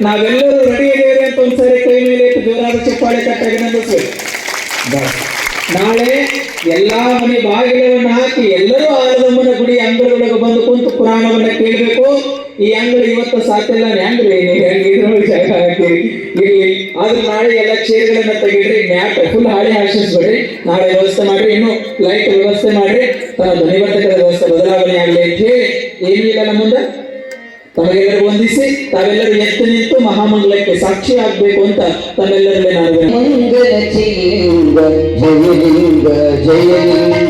ನಾವೆಲ್ಲರೂ ರೆಡಿ ಇದ್ದೇವೆ ಅಂತ ಒಂದ್ಸರಿ ಕೈ ಮೇಲೆ ಜೋರಾದ ಚಪ್ಪಾಳೆ ಕಟ್ಟಾಗಿ ನಂಬಿಸ್ಬೇಕು. ನಾಳೆ ಎಲ್ಲಾ ಮನೆ ಬಾಗಿಲವನ್ನು ಹಾಕಿ ಎಲ್ಲರೂ ಆಲದಮ್ಮನ ಗುಡಿ ಅಂಗಳೊಳಗೆ ಬಂದು ಕುಂತು ಪುರಾಣವನ್ನ ಕೇಳಬೇಕು. ಈ ಅಂಗಡಿ ಇವತ್ತು ಸಾಕಿಲ್ಲ ಹೆಂಗ್ರಿ ನೀವು ಹೆಂಗ್ ಇದ್ರೊಳಗೆ ಜಾಗ ಹಾಕಿರಿ ಇರ್ಲಿ. ಆದ್ರೆ ನಾಳೆ ಎಲ್ಲ ಚೇರ್ಗಳನ್ನ ತೆಗಿಡ್ರಿ ಮ್ಯಾಟ್ ಫುಲ್ ಹಾಳೆ ಹಾಕಿಸ್ಬಿಡ್ರಿ ನಾಳೆ ವ್ಯವಸ್ಥೆ ಮಾಡ್ರಿ. ಇನ್ನು ಲೈಟ್ ವ್ಯವಸ್ಥೆ ಮಾಡ್ರಿ. ಧ್ವನಿವರ್ಧಕದ ವ್ಯವಸ್ಥೆ ಬದಲಾವಣೆ ಆಗಲಿ ಅಂತ ಹೇಳಿ. ಏನೂ ಇಲ್ಲ ನಮ್ಮ ಮುಂದೆ. ತಮಗೆಲ್ಲರಿಗೂ ವಂದಿಸಿ ತಾವೆಲ್ಲರೂ ಎತ್ತು ನಿಂತು ಮಹಾಮಂಗಲಕ್ಕೆ ಸಾಕ್ಷಿ ಆಗ್ಬೇಕು ಅಂತ ತಮ್ಮೆಲ್ಲರಲ್ಲಿ ನಾನು ಚಿಲಿಂಗ ಜಯಲಿಂಗ ಜಯಲಿಂಗ.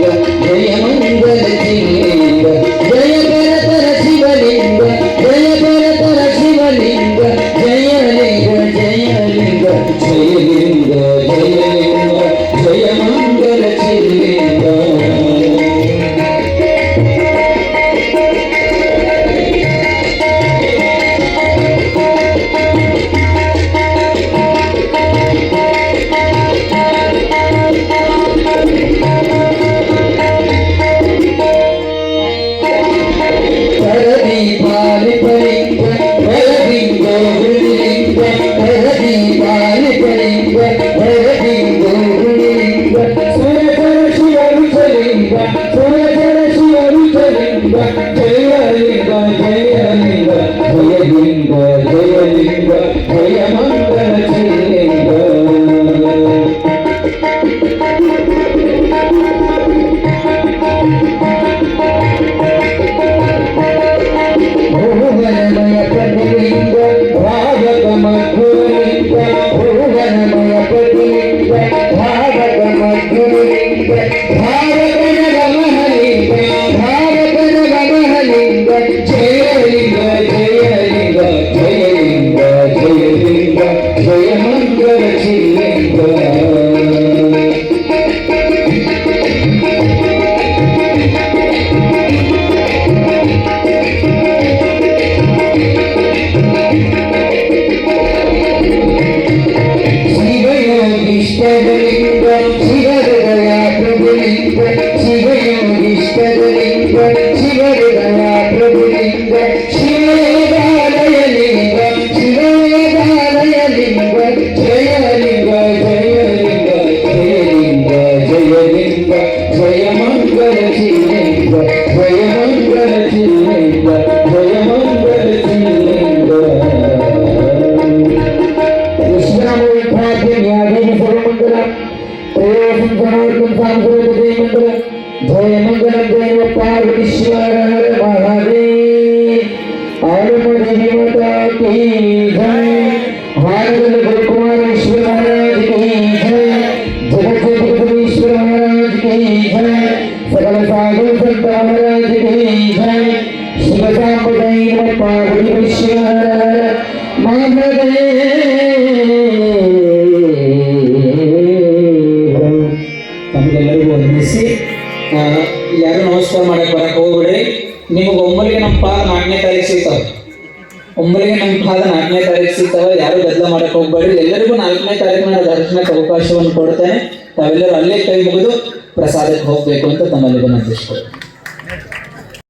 Thank you. ಶಿವಯೋಗಿಷ್ಟಲಿಂಗ ಶಿವಹೃದಯ ಪ್ರಭುಲಿಂಗ ಶಿವಯೋಗಿಷ್ಟಲಿಂಗ ಯಾರು ನಮಸ್ಕಾರ ಮಾಡಕ್ ಬರಕ್ ಹೋಗ್ಬಿಡ್ರಿ. ನಿಮ್ಗೆ ಒಮ್ಮಲಿಗೆ ನಮ್ಮ ಪಾದ ನಾಲ್ಕನೇ ತಾರೀಕು ಸಿಗ್ತಾವ. ಒಮ್ಮಲಿಗೆ ನಮ್ಮ ಪಾದ ನಾಲ್ಕನೇ ತಾರೀಕು ಸಿಗ್ತಾವ. ಯಾರು ಬದಲ ಮಾಡಕ್ ಹೋಗ್ಬೇಡ್ರಿ. ಎಲ್ಲರಿಗೂ ನಾಲ್ಕನೇ ತಾರೀಕಿನ ದರ್ಶನಕ್ಕೆ ಅವಕಾಶವನ್ನು ಕೊಡ್ತೇನೆ. ತಾವೆಲ್ಲರೂ ಅಲ್ಲೇ ಕೈ ಮುಗಿದು ಪ್ರಸಾದಕ್ಕೆ ಹೋಗ್ಬೇಕು ಅಂತ ತಮ್ಮಲ್ಲಿ ವಿನಂತಿಸ್ಕೊಳ್ತೀನಿ